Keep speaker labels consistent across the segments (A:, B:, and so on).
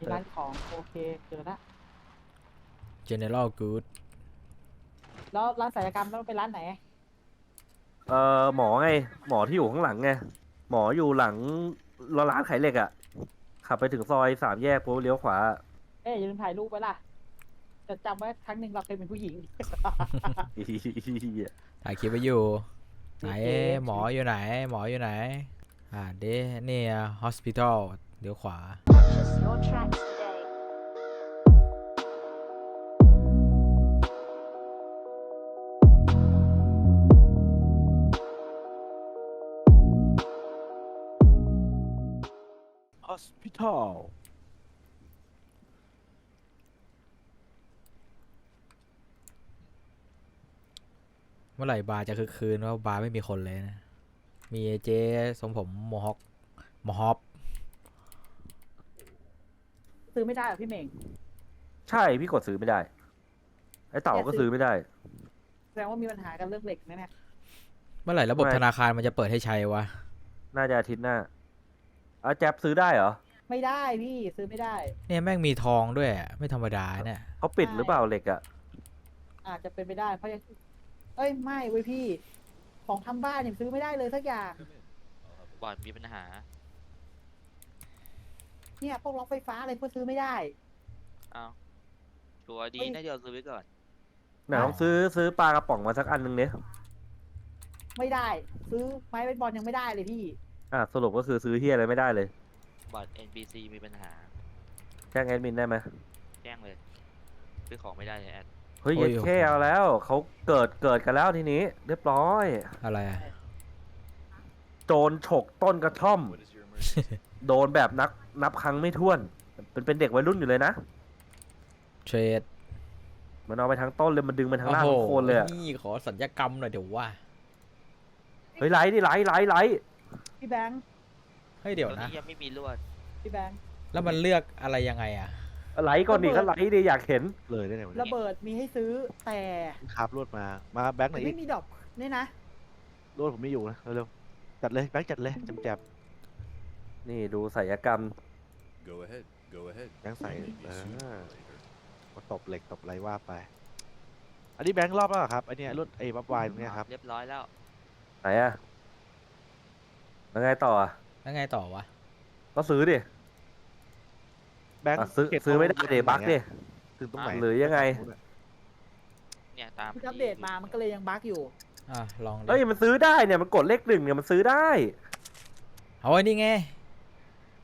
A: ที่ร้านของโอเคเจอละ
B: general good
A: แล้วร้านศัลยกรรมต้องเป็นร้านไหน
C: เอ่อหมอไง หมอที่อยู่ข้างหลังไง หมออยู่หลังร้านขายเหล็กอะขับไปถึงซอยสามแยกปุ๊บเลี้ยวขวา
A: เอ๊ยอย่าลืมถ่ายรูปไว้ล่ะ จะจำไว้ครั้งหนึ่งเราเคยเป็นผู้หญิง
B: ถ่ายคลิปไว้อยู่ ไหน
A: โอเค
B: หมออยู่ไหน หมออยู่ไหน อ่าเดนี่ hospital เดี๋ยวขวา
D: Purchase your tracks today.
C: ฮอสพิทอล
B: เมื่อไหร่บาร์จะคึกคืนว่าบาร์ไม่มีคนเลยนะ มีเจ๊ทรงผมโมฮอคโมฮอป
A: ซื้อไม่ได้เหรอพี่เหม่ง
C: ใช่พี่กดซื้อไม่ได้ ไอ้เต่าก็ซื้อไม่ได้
A: แสดงว่ามีปัญหากันเรื่องเหล็กแน่
B: เมื่อไหร่ระบบ
C: ไม่
B: ธนาคารมันจะเปิดให้ใช้วะ
C: น่าจะอาทิตย์หน้าอะแจ๊บซื้อได้เหรอ
A: ๆไม่ได้พี่ซื้อไม่ได้
B: เนี่ยแม่งมีทองด้วยอะไม่ธรรมดาเนี่ย
C: เขาปิดหรือเปล่าเหล็กอะ
A: อาจจะเป็นไปได้เพราะยังเอ้ยไม่เว้ยพี่ ของทำบ้านยังซื้อไม่ได้เลยสักอย่าง
E: บอร์ดมีปัญหา
A: เนี่ยพวกล็อกไฟฟ้าอะไรพวกซื้อไม่ได้
E: เอาชัวร์ดี
A: เฮ้ย
E: น่าจะเอาซื้อไว้ก่อน
C: ไหนลองซื้อซื้อปลากระป๋องมาสักอันหนึ่งเนี่ย
A: ไม่ได้ ซื้อไม้เบสบอลยังไม่ได้เลยพี่
C: อะสรุปก็คือซื้อเฮียอะไรไม่ได้เลย
E: บอร์ด NPC มีปัญหา
C: แจ้งแอดมินได้ไหม
E: แจ้งเลยซื้อของไม่ได้เลยแอด
C: เฮ้ย
B: โอ้ย
C: เย็ดแค่เอาแล้วเขาเกิดเกิดกันแล้วทีนี้ เรียบร้อย
B: อะไรอะ
C: โจรฉกต้นกระท่อม โดนแบบนับนับครั้งไม่ถ้วน เป็นเป็นเด็กวัยรุ่นอยู่เลยนะ
B: เทรด
C: มันเอาไปทั้งต้นเลยมันดึงมันทั้งล่างทั้งโคนเลยอะ
B: นี่ขอสัญญกรรมหน่อยเดี๋ยวว่า
C: เฮ้ยไลท์ดิไลท์ไลท์ไลท์
A: พี่แบงค์
B: เฮ้ยเดี๋ยว
E: ตอน
B: นะ
E: นี้ยังไม่มีลวด
A: พี่แบงค์
B: แล้วมันเลือกอะไรยังไงอะ
C: ไลท์ก่อนดิก็ไลท์ดิอยากเห็น
F: เลยได้ไงวะ
A: ระ
F: เนี่ย
A: เบิดมีให้ซื้อแต่
F: ครับรวดมา มาแบงค์ไหน
A: แต่
F: อี
A: ไม่
F: ก
A: มีดอกเนี่ยนะ
F: รวดผมไม่อยู่นะ เร็วๆจัดเลย แบงค์จัดเลยจำแจบ
C: นี่ดูศิลปกรรม
G: Go ahead. Go ahead.
F: แบงค์ใส่
G: Maybe
F: เอ
G: sooner
F: อ
G: or later.
F: มาตบเหล็กตบอะไรว่าไป อันนี้แบงค์รอบแล้วเหรอครับ อันเนี้ยรถไอ้บับวายตรงเนี้ยครับ
E: เรียบร้อยแล้ว
C: ไหนอะแล้วไงต่ออะ
B: แล้วไงต่อวะ
C: ก็ซื้อดิ
F: แบงค์
C: อะซื้อ
F: เก็บ
C: ซื้อไม่ได้
F: ตรง
C: เดี๋ยวบั๊กดิ
F: ถึงตรงไหน
C: หรือยังไง
E: เนี่ยตาม
A: ที่อัปเดตมามันก็เลยยังบั๊กอยู่
B: อะ ลองดิ
C: เฮ้ยมันซื้อได้เนี่ยมันกดเลขหนึ่งเนี่ยมันซื้อได้
B: เอาไว้นี่ไง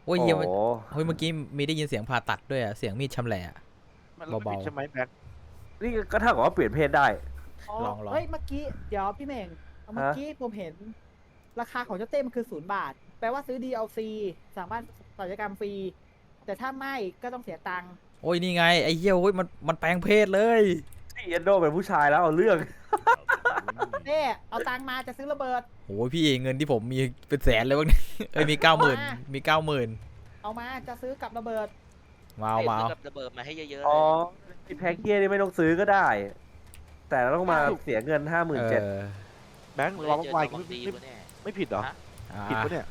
B: โอ้ยเยี่ยม
C: โอ้โห
B: เฮ้ยเมื่อกี้มีได้ยินเสียงผ่าตัดด้วยอะเสียงมีดชำแหละอะ
F: มันไม่
B: เบาๆ
F: ผิดใช่ไหมแบงค์
C: นี่ก็เท่ากับว่าเปลี่ยนเพศได้
A: อ๋อ
B: ลองลอง
A: เฮ้ยเมื่อกี้เดี๋ยวพี่เม่งเอาเมื่อกี้ผมเห็น ราคาของเจ้าเต้มันคือศูนย์บาท แปลว่าซื้อ DLC สามารถศัลยกรรมฟรี แต่ถ้าไม่ก็ต้องเสียตังค์
B: โอ้ยนี่ไงไอ้เหี้ยโอ้ยมันมันแปลงเพศเลย
C: เอ็นโดเป็นผู้ชายแล้วเอาเรื่อง
A: เน่เอาตังค์มาจะซื้อระเบิด
B: โอ้ยพี่เงินที่ผมมีเป็นแสนเลยวะเนี่ยเอ้ยมีเก้าหมื่น
A: ว้า
B: มีเก้าหมื่น
A: เอามาจะซื้อกับระเบิด
B: มาเอา
E: เอ้ย
B: มา
E: ซื้
B: เอา
E: อกับระเบิดมาให้เยอะๆ
C: อ๋
E: เล
C: อยไอ้แพ็กเกียนี่ไม่ต้องซื้อก็ได้ แต่ต้องมาเสียเงินห้าหมื่น
B: เอ
C: เจ็ด
B: อ
F: แบงค์
E: เมื่อ
F: รอ
E: ได้
F: บั
E: เจ
F: บ
E: อ
F: วาย
E: ตัว
F: ไม่
E: ของดี
F: ไม่
E: วะเนี่ย
F: ไม่ผิดเหรอ
E: ฮะ
B: อ่า
F: ผิดปะเนี่ย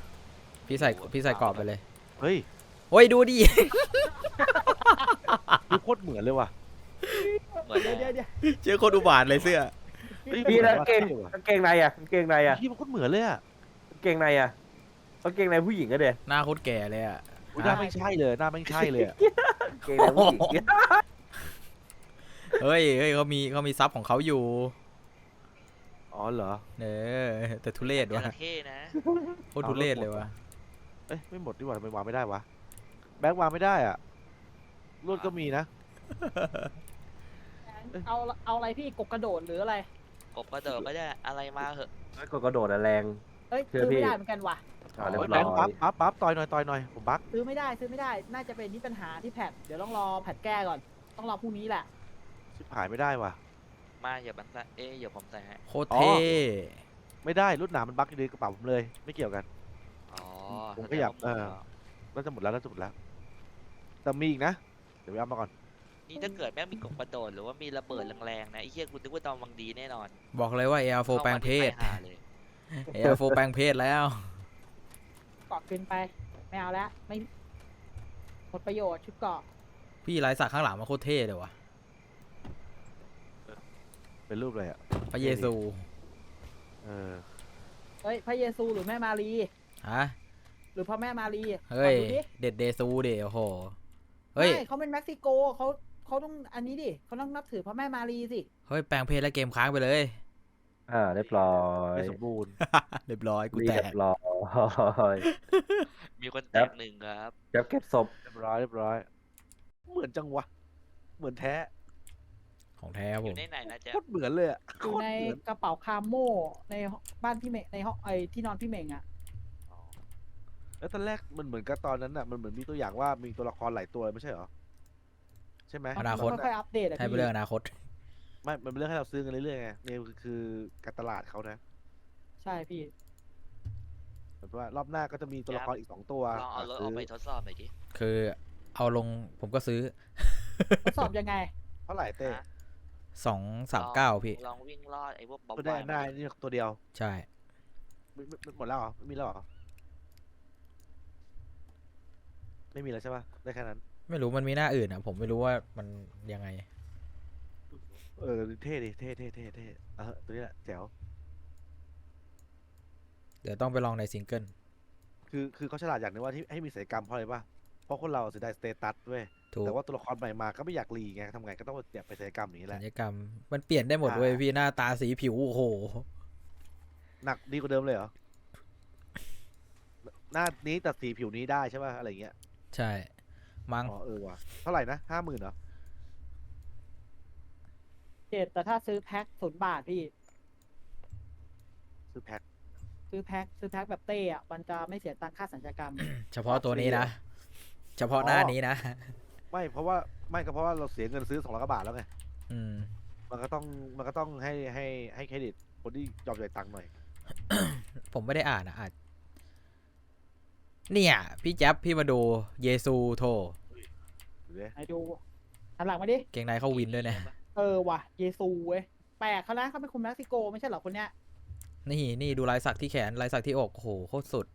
B: พี่ใส่พี่ใส่กรอบไปเลย
F: เฮ้ย
B: โอ้ยดูดิ
F: ดูโคตรเหมือนเลยว่ะ
E: เหมือน
A: เดี๋ยว
E: แล้
A: เดี๋ยว
E: ว
A: เดี๋ยว
B: เจอคนอุบาทเลยเสื้อ
F: เฮ้ย
C: พี่แล้ว
F: เหมื
C: กา
F: องน
C: เกง
F: ว่ะ
C: กางเกงในอะกางเกงในอะ
F: พี่มันโคตรเหมือนเลยอะ
C: กางเกงในอะกางเกงในผู้หญิงก็เด็
B: หน้าโคตรแก่เลยอะ
F: อุ๊ยหน้าไม่ใช่เลยหน้าไม่ใช่เลยอะ
C: กางเกงในผู้หญิง
B: เฮ้ยเฮ้ยเขามีเขามีซับของเขาอยู่
F: อ๋อเหรอ
B: เออแต่ทุเรศ
E: จ
B: วะ
E: ระเข้นะ
B: โคตรทุเรศเลยวะ
F: เอ้ยไม่หมดดีกว่าทำไมวางไม่ได้วะแบงค์วางไม่ได้อะรวดก็มีนะ
A: เอาเอาอะไรพี่กบกระโดดหรืออะไร
E: กบกระโดดก็ได้อะไรมาเหอะ
C: ไม่กดกระโดดอะแรง
A: เอ้ย
C: เชื่อ
A: ซื้อ
C: พี่
A: ไม่ได้เหมือนกันว่ะ
C: อ่าเรีย
F: โอ้ย
C: บ
F: แบ
C: ร้
F: งค์
C: อ
F: ปั๊บ
C: ย
F: ปั๊บปั๊บต่อยหน่อยต่อยหน่อยผมบัก
A: ซื้อไม่ได้ซื้อไม่ได้ น่าจะเป็นที่ปัญหาที่แพทเดี๋ยวต้องรอแพทแก้ก่อน ต้องรอพรุ่งนี้แหละ
F: ชิบหายไม่ได้ว่ะ
E: มาอย่าบังใส่เอ๊ะอย่าผมใส่ให้
B: โคตรเท่
F: ไม่ได้รุ่นหนามันบักอยู่ในกระเป๋าผมเลย ไม่เกี่ยวกัน
E: อ๋อ
F: ผมก็อยาก
E: แสดงว่า
F: เออ น่าจะหมดแล้วน่าจะหมดแล้วแต่มีอีกนะ เดี๋ยวไปเอามาก่อน
E: นี่ถ้าเกิดแม่งมีกบกระโดดหรือว่ามีระเบิดแรงๆนะไอ้เหี้ยกูนึกว่าตอนวังดีแน่นอน
B: บอกเลยว่า Air 4 แปลงเพศ
E: ข้ามานี่ไปหาเลย
B: Air 4 แปลงเพศแล้ว
A: เกาะเกินไป ไม่เอาแล้วไม่ผผลประโยชน์ชุดเกราะ
B: พี่ลายสักข้างหลังมันโคตรเท่เลยวะ
F: เป็นรูปอะไรอะ
B: พระเยซู
F: เออ
A: เฮ้ยพระเยซูหรือแม่มารี
B: ฮะ
A: หรือพระแม่มารี
B: เฮ้ย
A: ขอดูดิ
B: เด็ดเดซูเดโอ้โหเฮ้ย
A: ไม่เขาเป็นเม็กซิโกเขา เขาต้องอันนี้ดิเขาต้องนับถือพระแม่มารีสิ
B: เฮ้ยแปลงเพศแล้วเกมค้างไปเลย
C: อ่าเรียบร้อย
F: ไม่สมบูรณ์
B: เรียบร้อยกู
C: เรี
B: แต
C: ย
B: ก
C: บร้อย
E: มีคนแต
C: ครับ
E: กหนึ่งครับ
C: จะเก็บศพ
F: เรียบร้อยเรียบร้อย เหมือนจังวะ เหมือนแท้
B: ของแท้ครับ
E: อ
B: ผ
E: ยู่
B: ม
E: ในไหนนะจ๊ะ
F: โคตรเหมือนเลยอะ
A: อยู่
F: โคตร
A: ใน
F: เหมือน
A: กระเป๋าคาโม่ในบ้านพี่เมงในห้องไอที่นอนพี่เมงอะ
F: อ๋อแล้วตอนแรกมันเหมือนกับตอนนั้นอะมันเหมือนมีตัวอย่างว่ามีตัวละครหลายตัวไม่ใช่เหรอใช่ไหม
B: อนาคต
A: มันค่อยๆอัปเดตอะ
B: ให้เป็น
A: พี่
B: เรื่องอนาคต
F: ไม่มันเป็นเรื่องให้เราซื้อกันเรื่อยๆไงเนี่ยคือคือการตลาดเขานะ
A: ใช่พี่
F: เหมือนว่ารอบหน้าก็จะมีตัวละครอีกสองตัว
E: ลองเอารถ
F: ซื้
E: ออกไปทดสอบหน่อยดิ
B: คือเอาลงผมก็ซื้อ
A: ทดสอบยังไง
F: เท่าไหร่เต้
E: ฮะ
B: สองสามเก้าพี่
E: ลองวิ่งรอดไอ้พวกบ๊อบ
F: ก็ได้
E: บอย
F: ได้นี่ตัวเดียว
B: ใช่
F: ไม่ไม่ไม่หมดแล้วเหรอไม่มีแล้วเหรอไม่มีแล้วใช่ปะได้แค่นั้น
B: ไม่รู้มันมีหน้าอื่นอะ ผมไม่รู้ว่ามันยังไง
F: เออเท่ดิเท่เท่เท่เท่เออตัวนี้แหละแจ๋ว
B: เดี๋ยวต้องไปลองในซิงเกิล
F: คือคือเขาฉลาดอย่างหนึงว่าที่ให้มีศัลยกรรมเพราะอะไรป่ะเพราะคนเราเสียดายสเตตัสด้วย
B: ถูก
F: แต่ว่าตัวละครใหม่มาก็ไม่อยากรีไงทำไงก็ต้องเนี่ยไปศัลยกรรมอย่างนี้แห
B: ศั
F: ละ
B: ลยกรรม มันเปลี่ยนได้หมด
F: อ่า
B: เว้ยพี่หน้าตาสีผิวโอ้โห
F: หนักดีกว่าเดิมเลยเหรอหน้านี้แต่สีผิวนี้ได้ใช่ป่ะอะไรอย่างเงี้ย
B: ใช่ มั้ง
F: อ๋อเออว่ะเท่าไหร่นะห้าหมื่นเหรอ
A: เจ็ดแต่ถ้าซื้อแพ็คศูนย์บาทพี่
F: ซื้อแพ็ค
A: ซื้อแพ็คซื้อแพ็คแบบเต้อะมันจะไม่เสียตังค่าสัญญกรรม
B: เฉพาะตัวนี้นะ เฉพาะหน้านี้นะ
F: ไม่เพราะว่าไม่ก็เพราะว่าเราเสียเงินซื้อสองร้อยกว่าบาทแล้วไง
B: อืม
F: มันก็ต้องมันก็ต้องให้ให้ให้เครดิตคนที่ยอมจ่ายตังค์หน่อย
B: ผมไม่ได้อ่านนะอาจ เนี่ย พี่แจ๊บพี่มาดูเยซูโท
F: หรือไง
A: ไหนดูหันหลังมาดิ
B: เกงในเข้าวินด้วยนะ
A: เออว่ะ เยซูเว้ย แปลกเขานะเขาเป็นคนเม็กซิโกไม่ใช่เหรอคนเนี้ย
B: นี่นี่ดูลายสักที่แขนลายสักที่อกโอ้โหโคตรสุด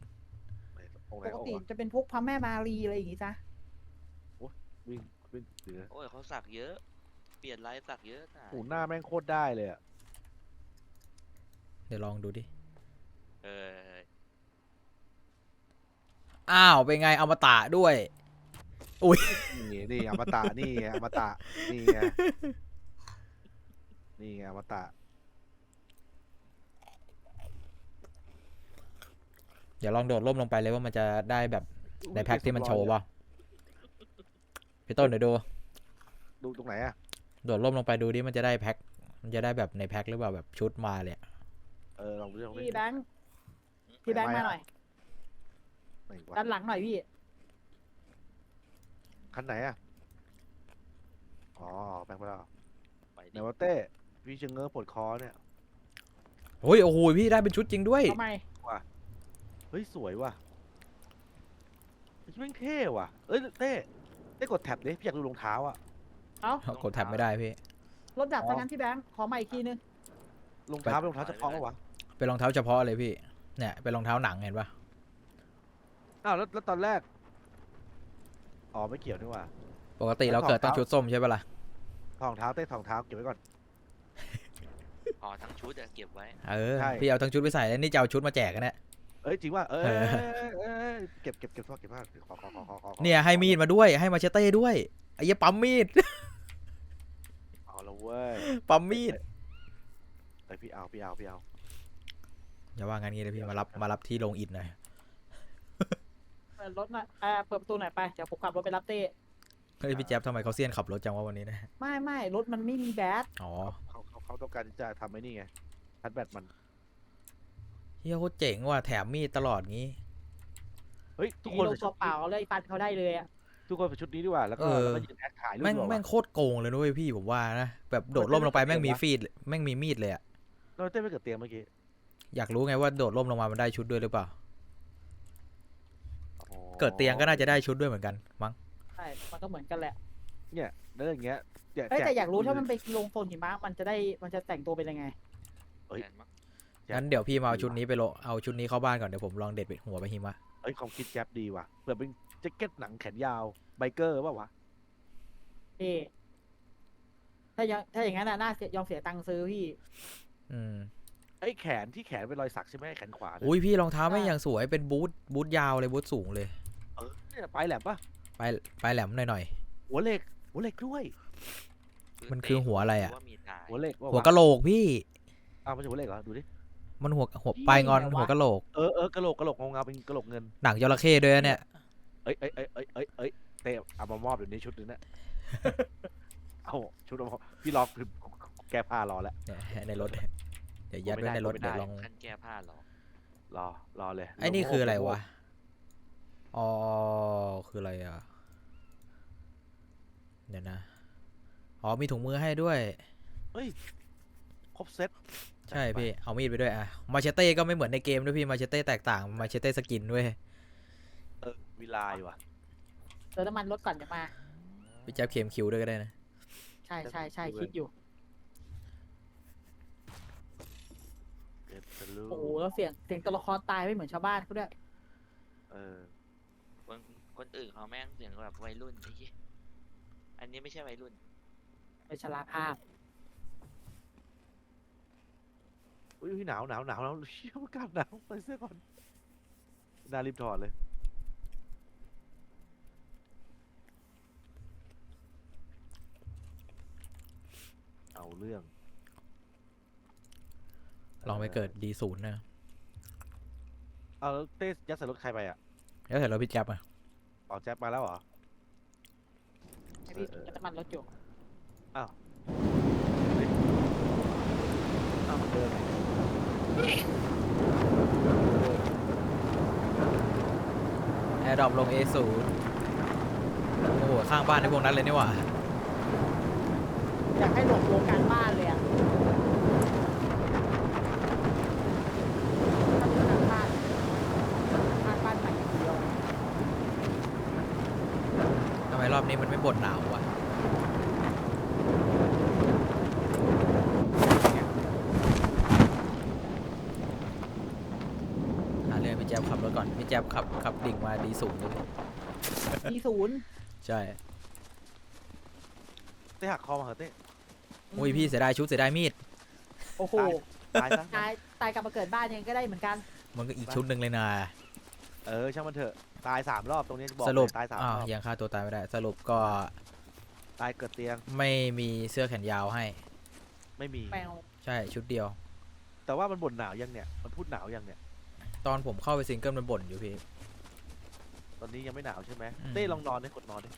F: ไหนตรงไหน
A: ปก
F: เอา
A: ติ
F: วะ
A: จะเป็นพวกพระแม่มารีอะไรอย่างงี้จ้ะ
F: วิ่งวิ่งหรือ
E: โอ้ยเขาสักเยอะ เปลี่ยนลายสักเยอะนะ
F: โอ้หน้าแม่งโคตรได้เลยอะ
B: เดี๋ยวลองดูดิ
E: เออ
B: อ้าวเป็นไงเอามาตะด้วย
F: นี่นี่อมตะนี่ไงอมตะนี่ไงนี่ไงอมตะ
B: เดี๋ยวลองโดดร่มลงไปเลยว่ามันจะได้แบบในแพ็คที่มันโชว์ป่ะพี่ต้นเดี๋ยวดู
F: ดูตรงไหนอะ
B: โดดร่มลงไปดูดิมันจะได้แพ็ค มันจะได้แบบในแพ็คหรือเปล่าแบบชุดมาเลยอะ
F: เออลองดูลองดู
A: พี่แบงค์พี่แบงค์มาหน่อย
F: ไหนวะ
A: ด้านหลังหน่อยพี่
F: คันไหนอะ อ๋อแบงค์ไปแล้ว
E: ไป
F: ไหน
E: ดิ
F: วะเต้พี่เชิงเงอปวดคอเนี่ย
B: โอ้ยโอ้โหพี่ได้เป็นชุดจริงด้วย
A: ทำไม
F: เฮ้ย สวยว่ะเฮ้ยแม่งเท่ว่ะ เอ้ยเต้เต้กดแท็บดิพี่อยากดูรองเท้าอะ
A: เอ้า
B: กดแท็บไม่ได้พี่
A: รถดับซะงั้นพี่แบงค์ ขอใหม่อีกทีนึง
F: รองเท้าเป็นรองเท้าเฉพาะปะวะ
B: เป็นรองเท้าเฉพาะเลยพี่ เนี่ยเป็นรองเท้าหนังเห็นปะ
F: อ้าวแล้วแล้วตอนแรก อ๋อไม่เกี่ยวนี่หว่า
B: ปกติเราเกิดต้องชุดส้มใช่ปะล่ะ
F: ทองเท้าเต้ทองเท้าเก็บไว้ก่อน
E: อ๋อทั้งชุดอะเก็บไว้
B: เออ
F: ใช่
B: พี่เอาทั้งชุดไปใส่แล้วนี่จะเอาชุดมาแจกกันเนี่ย
F: เอ้ยจริงว่าเอ้ย
B: เออ
F: เอ้ยเก็บเก็บเก็บทอดเก็บผ้าขอขอขอขอขอขอ
B: เนี่ยให้มีดมาด้วยให้มาเชเต้ด้วยไอ้เหี้ยปั๊มมีด
F: เอาละเว้ย
B: ปั๊มมีด
F: เอ้ยพี่เอาพี่เอาพี่เอา
B: อย่าว่างั้นงี้เลยพี่มารับมารับที่โรงอิฐหน่อย
A: เปิดรถหน่อยเอ่อเปิดประตูหน่อยไป เดี๋ยวผมขับรถไปรับเต้
B: เฮ้ยพี่แจ๊บทำไมเขาเซียนขับรถจังวะวันนี้นะ
A: ไม่ไม่รถมันไม่มีแบต
B: อ๋อ
F: เขาเขาเขาต้องการที่จะทำไอ้นี่ไงทัดแบตมัน
B: เฮียโคตรเจ๋งว่ะแถมมีดตลอดงี้
F: เฮ้ย ทุก
A: มี
F: คน
A: ลง
F: ใส่
A: ตัวเปล่าเลยฟันเขาได้เลยอะ
F: ทุกคนใส่ชุดนี้ดีกว่า แล้วก็
B: เออ
F: แล้วก็ยืนแอคถ่ายรูป
B: แม่ง
F: ดีกว่า
B: แม่งโคตรโกงเลยนุ้ยพี่ผมว่านะแบบโดดร่มลงไปแม่งมีฟีดแม่งมีมีดเลยอะ
F: เราเต้นไม่เกิดเตียงเมื่อกี้
B: อยากรู้ไงว่าโดดร่มลงมามันได้ชุดด้วยหรือเปล่า
F: อ๋อ
B: เกิดเตียงก็น่าจะได้ชุดด้วยเหมือนกันมั้ง
A: ใช่มันก็เหมือนกันแหละ
F: เนี่ยแล้วอย่างเงี้ยแจ
A: เอ้ยแต่อยากรู้
F: จ
A: ถ้ามันไปลงโซนหิมะมันจะได้มันจะแต่งตัวเป็นยังไง
F: เอ้ย
E: แทนมั้ง
F: แจ๊บ
B: งั้นเดี๋ยวพี่มาเอาชุดนี้ไปโลเอาชุดนี้เข้าบ้านก่อนเดี๋ยวผมลองเด็ดหัวไปหิมะ
F: เอ้ยความคิดแจ๊บดีว่ะเผื่อเป็นแจ็คเก็ตหนังแขนยาวไบเกอร์เปล่าวะ
A: พี่ถ้าอย่างถ้าอย่างนั้นน่ะน่าเสียยอมเสียตังค์ซื้อพี่
B: อืม
F: ไอ้แขนที่แขนเป็นรอยสักใช่ไหมแขนขวาเนี่ย
B: อุ้ยพี่รองเท้าไม่ง
A: ใช่
B: อย่างสวยเป็นบูทบูทยาวเลยบูทสูงเลย
F: เออเนี่ยปลายแหลมปะ
B: ไปไปแหลมหน่อย
F: หัวเหล็ก หัวเหล็กด้วย
B: มันคือหัวอะไรอะ
E: ว่ามีตาย
F: หัวเหล็ก
B: ๆหัวกะโหลกพี่
F: อ้าวมันจะหัวเหล็กเหรอ ดูดิ
B: มันหัวหัว
A: พี่
B: ปลายงอน
A: ไหนวะ
B: หัวกะโหลก
F: เออเออกระโหลกกระโหลกเงาๆเป็นกระโหลกเงิน
B: หนังจระเข้ด้วยนะเนี่ย
F: เอ้ยเอ้ยเอ้ยเอ้ยเอ้ยเอ้ยเต้เอามามอบเดี๋ยวนี้ชุดนึงนะ เอาชุดเอามาพี่รอคือแก้ผ้ารอแล้ว
B: เนี่ยในรถเนี่ยเดี๋ยวยัดไว้ในรถ
F: ไม่ได้
B: เดี๋ยวลอง
E: ขั้นแก้ผ้าหรอ
F: รอรอเลย
B: ไอ้นี่คืออะไรวะ อ๋อ คืออะไรอะ เดี๋ยวนะ อ๋อ มีถุงมือให้ด้วย
F: เฮ้ย ครบเซ็ต
B: ใช่พี่ เอามีดไปด้วยอะ มาเชเต้ก็ไม่เหมือนในเกมด้วยพี่ มาเชเต้แตกต่าง มาเชเต้สกินด้วย
F: เออวิลายว่ะ
A: เติมน้ำมันรถก่อนจะมา
B: พี่แจ๊บเข็มคิวด้วยก็ได้นะ
A: ใช่ใช่ใช่คิดอยู่
F: เอ็ดสลู
A: โอ้โหแล้วเสียงเสียงตัวละครตายไม่เหมือนชาวบ้านเขาด้วย
F: เออ
E: คนคนอื่นเขาแม่งเสียงแบบวัยรุ่นไอ้เหี้ยอันนี้ไม่ใช่วัยรุ่น
A: เป็นชราภาพ
F: อุ้ยอุ๊ยหนาวหนาวหนาวหนาวเชี่ยอากาศหนาวใส่เสื้อก่อนน่ารีบถอดเลย เอาเรื่อง
B: ลองไปเกิดดีศูนย์นะ
F: เอาแล้วเต้ยัดใส่รถใครไปอะ
B: แล้วเสร็จแล้วพี่แจ๊บอะ
F: ออกแจ๊บมาแล้วเหรอ
A: ให้พี่
F: เออ
A: เติมน้ำมันรถอยู่
F: อ้าวเดิน
B: แอร์ดรอปลง A ศูนย์โอ้โหข้างบ้านในพวกนั้นเลยนี่หว่า
A: อยากให้หลบวงการบ้านเลยอะถ้าเป็นการบ้านบ้านบ้านใหม่อย่างเดียว
B: ทำไมรอ บนี้มันไม่บ่นหนาววะหาเรื่องพี่แจ๊บขับรถก่อนพี่แจ๊บขับขับดิ่งมาดีศูนย์เลย
A: มีศูนย์
B: ใช่
F: เต้หักคอมาเหรอเต้
B: อุ้ยพี่เสียดายชุดเสียดายมีด
A: โอ้โห
F: ตายซะ
A: ตายตายกลับมาเกิดบ้านยังก็ได้เหมือนกัน
B: มันก็อีกชุดหนึ่งเลยนะ
F: เออช่างมันเถอะตายสามรอบตรงนี้บอก
B: สรุป
F: เลยตายสาม
B: อ้าว
F: รอบ
B: ยังฆ่าตัวตายไม่ได้ สรุปก็
F: ตายเกิดเตียง
B: ไม่มีเสื้อแขนยาวให้
F: ไม่มี
A: แมว
B: ใช่ชุดเดียว
F: แต่ว่ามันบ่นหนาวยังเนี่ยมันพูดหนาวยังเนี่ย
B: ตอนผมเข้าไปซิงเกิลมันบ่นอยู่พี่
F: ตอนนี้ยังไม่หนาวใช่ไหม
B: อืม
F: เต้ลองนอนดิกดนอนดิ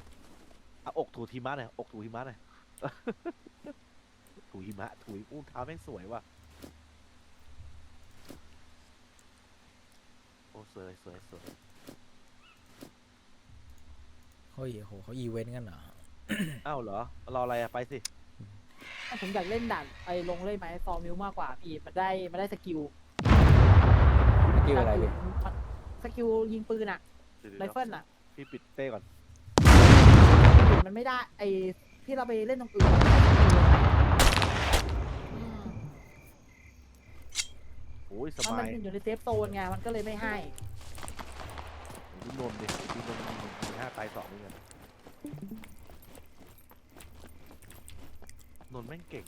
F: เอาอกถูหิมะหน่อยอกถูหิมะหน่อย ถูหิมะถูอู้เท้าแม่งสวยว่ะ โอ้สวยสวยสวย
B: เฮ้ยโหเขาอีเวนต์กันเหรอ
F: อ้าวเหรอรออะไรอะไปสิ
A: ถ้าผมอยากเล่นด่านไปลงเล่นไหมฟอร์มิวมากกว่าพี่มันได้มันได้สกิล
B: กิ้วอะไรพี่
A: มันสกิลยิงปืนอะ
F: ดี๋ยวๆ
A: ไรเฟิลอะ
F: พี่ปิดเต้ก่อน
A: มันไม่ได้ไอที่เราไปเล่นตรงอื่นอืม
F: โอ้ยส
A: มัน
F: บา
A: มัน
F: ย
A: อยู่ในเซฟโซนไงมันก็เลยไม่ให้
F: ดูนนท์ดิดูนนท์มีมีห้าตายสองเหมือนกันนนท์แม่งเก่ง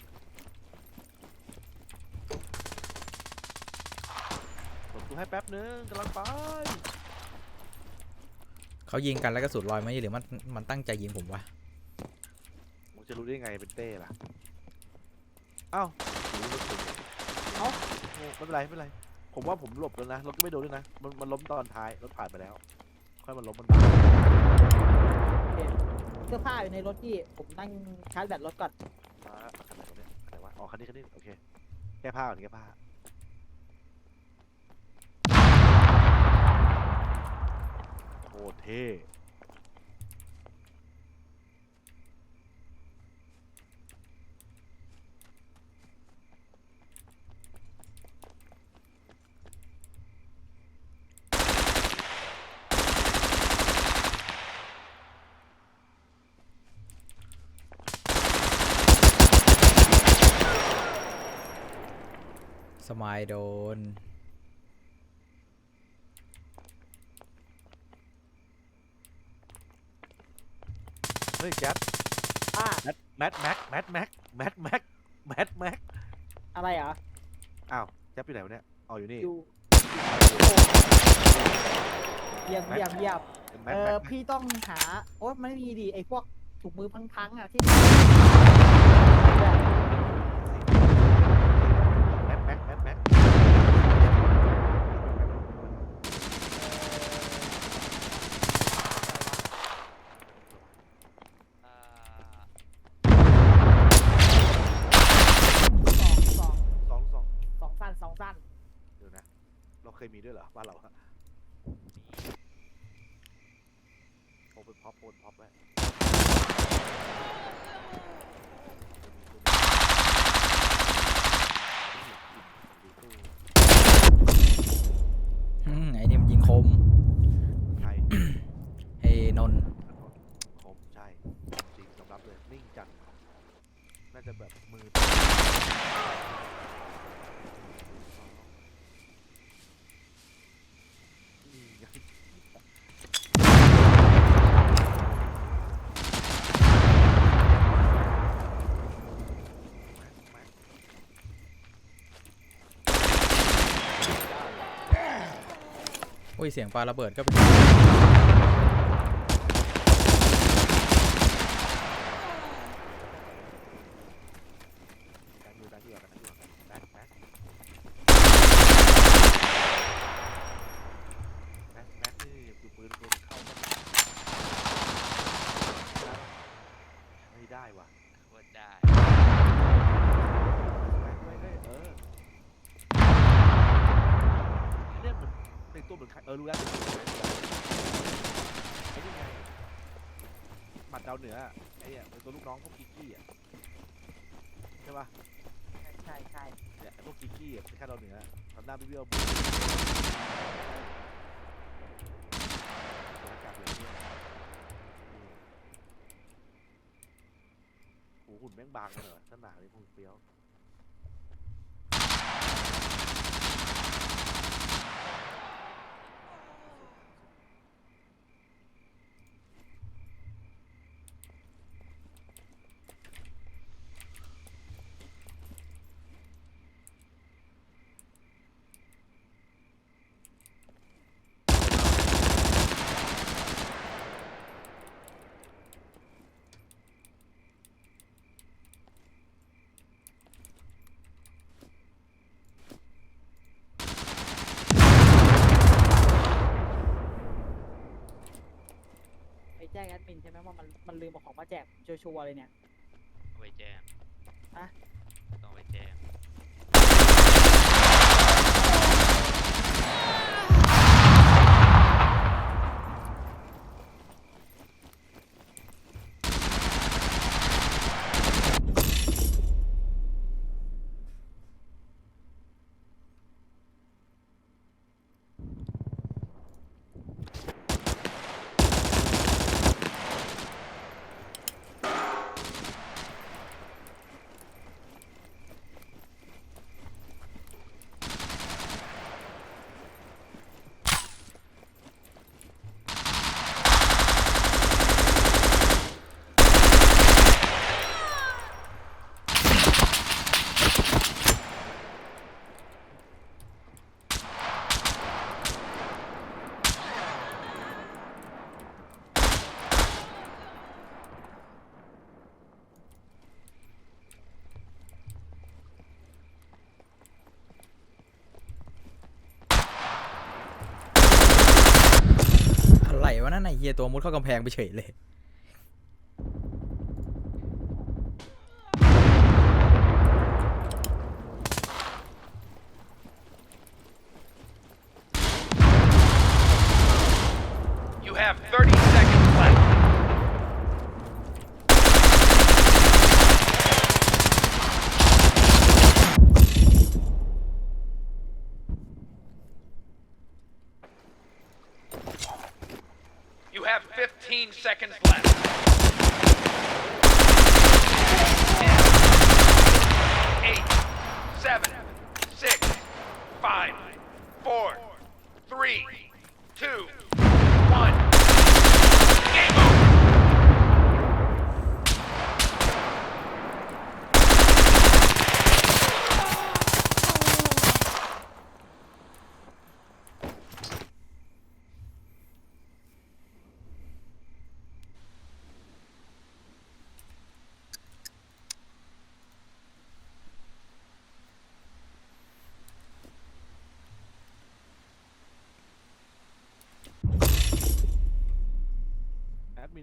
F: กดดูให้แป๊บนึงกำลังไป
B: เขายิงกันแล้วก็สุดลอยไหมหรือมันมันตั้งใจยิงผมวะ
F: มึงจะรู้ได้ไงเป็นเต้ล่ะ เอ้ารู้รถถึง
A: เอ้า
F: โง่ ไม่เป็นไรไม่เป็นไร ผมว่าผมหลบแล้วนะรถก็ไม่โดนด้วยนะ มันมันล้มตอนท้ายรถผ่านไปแล้ว ค่อยมันล้มมัน
A: เสื้อผ้าอยู่ในรถพี่ผมนั่งชาร์จแบตรถก่อน
F: มาคันไหนวะเนี่ยคันไหนวะอ๋อคันนี้คันนี้โอเคแก้ผ้าก่อนแก้ผ้าโคตรเท่
B: มายโดน
F: เฮ้ยแจ๊บ
A: อ่า
F: แมทแม็กแมทแม็กแมทแม็กแมทแม็ก
A: อะไรเหรอ
F: อ้าวแจ๊บอยู่ไหนวะเนี่ยอ๋ออยู่นี่
A: อยู่เยี่ยมเยี่ยมเยี่ยม
F: เป็นแม
A: เอ
F: ท
A: อ
F: แม็ก
A: พี่ต้องหา โอ้มันไม่มีดีไอ้พวกถุงมือพังๆอะที่
F: แมทแม็กแมทแม็ก
E: อ่า
A: สองสอง
F: สองสอง
A: สองสั้นสองสั้น
F: เดี๋ยวนะ เราเคยมีด้วยเหรอบ้านเราอะโอเป็นพ็อปโอนพ็อปไว้
B: อืมไอ้นี่มันยิงคม
F: ใช่
B: ไอ้นนท์
F: คมใช่ จริงยอมรับเลย นิ่งจัด น่า จะแบบมือ
B: อุ้ยเสียงปลาระเบิดก็เป็น
F: แม็กดูแม็กดูกันแม็กดูกันแม็กแม็กแม็กแม็กนี่คือปืนปืนเข้ามาไม่ได้ว่ะ
E: โคตรได้
F: ไม่ไม่เออเนี่ยเหมือนเป็นตัวเหมื อนใครเออรู้แล้วเป็นตัวเหมือนใครไอ้นี่ไงหมัดดาวเหนืออะไอ้เนี่ยเป็นตัวลูกน้องพวกกิกกี้อะใช่ป่ะ
A: ใช่ใช่
F: เนี่ยไอ้พวกกิกกี้อะเป็นแค่ดาวเหนือทำหน้าเบี้ยวๆบุ๊บอากาศเลยเนี่ยโอ้โหหุ่นแม่งบางเลยเหรอขนาดนี้หุ่นเปรี้ยว
A: นใช่ไหมว่ามันมันลืมเอาของมาแจกชัวร์ๆเลยเนี่ย
E: เอาไปแจ้ง
A: อะ
E: ต้องไปแจ้ง
B: อะไรวะนั่นไอ้เฮียตัวมุดเข้ากำแพงไปเฉยเลย
H: seconds left.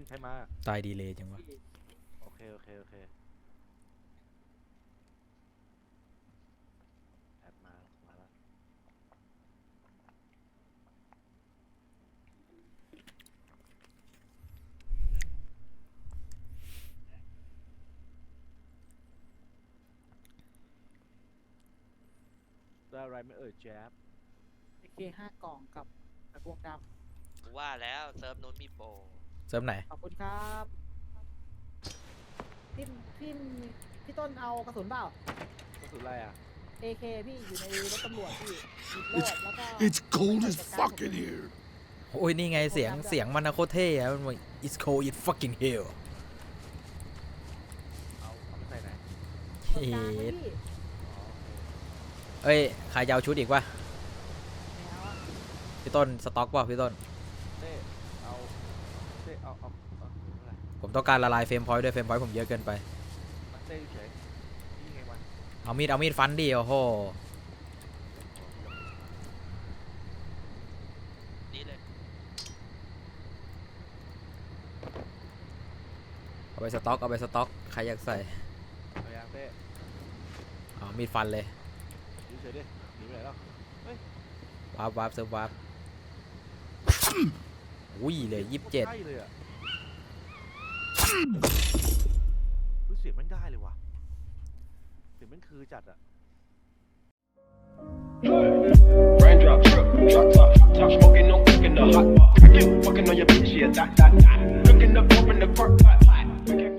F: ใครมา
B: ตายดีเลยจังวะ
F: โอเคโอเคโอเคแอดมามาแล้วได้อะไรไหม่เอ่ยแจ๊บ
A: เอเคห้ากล่องกับกระกวงด
E: กูว่าแล้วเซิร์ฟนู้นมีโปร
B: เซิร์ฟไหนำ
A: ขอบคุณครับพี่พี่พี่ต้นเอากระสุนเปล่า ก
F: ระสุนอะไรอะ
A: เอเคพี่อยู่ในรถตำรวจพี่หยิบโลดแล้วก็
G: It's cold as
A: จัดการ
G: fuck
A: ผม
G: in here.
B: โอ้ยนี่ไงเสียงเสียงมันนะโคตรเท่อะมันบอก it's cold it fucking hell
F: เอาเอาไปใส่ไหน
A: ตรงกลางนะพี่
B: เอ้ยใครจะเอาชุดอีกวะ
A: ไม่เอาอะ
B: พี่ต้นสต็อกเปล่ะพี่ต้น
F: เต้เอา เอาเอาเอาหรืออะไร
B: ผมต้องการละลายเฟรมพอยต์ด้วยเฟรมพอยต์ผมเยอะเกินไป
F: มาเต้เฉยนี่ไงมัน
B: เอามีดเอามีดฟันดิโอ้โห
E: นี่เลย
B: เอาไปสต็อกเอาไปสต็อกใครอยากใส่
F: เอายางเต้
B: เอามีดฟันเลย
F: อยู่เฉยดิหนีไปไหนแล้ว
B: วาร์ปวาร์ปเซิร์ฟวาร์ปอุ้ยเหลยยี่สิบเจ็ด
F: ใช่เลยอะ รู้เสียงมันได้เลยว่ะ เสียงมันคือจัดอะ
I: Raindrop, drip, drop top, top smoking, no cooking the hot pot. I get fucking on your bitch, yeah, that, that, that. Cooking up, open the crock pot. We can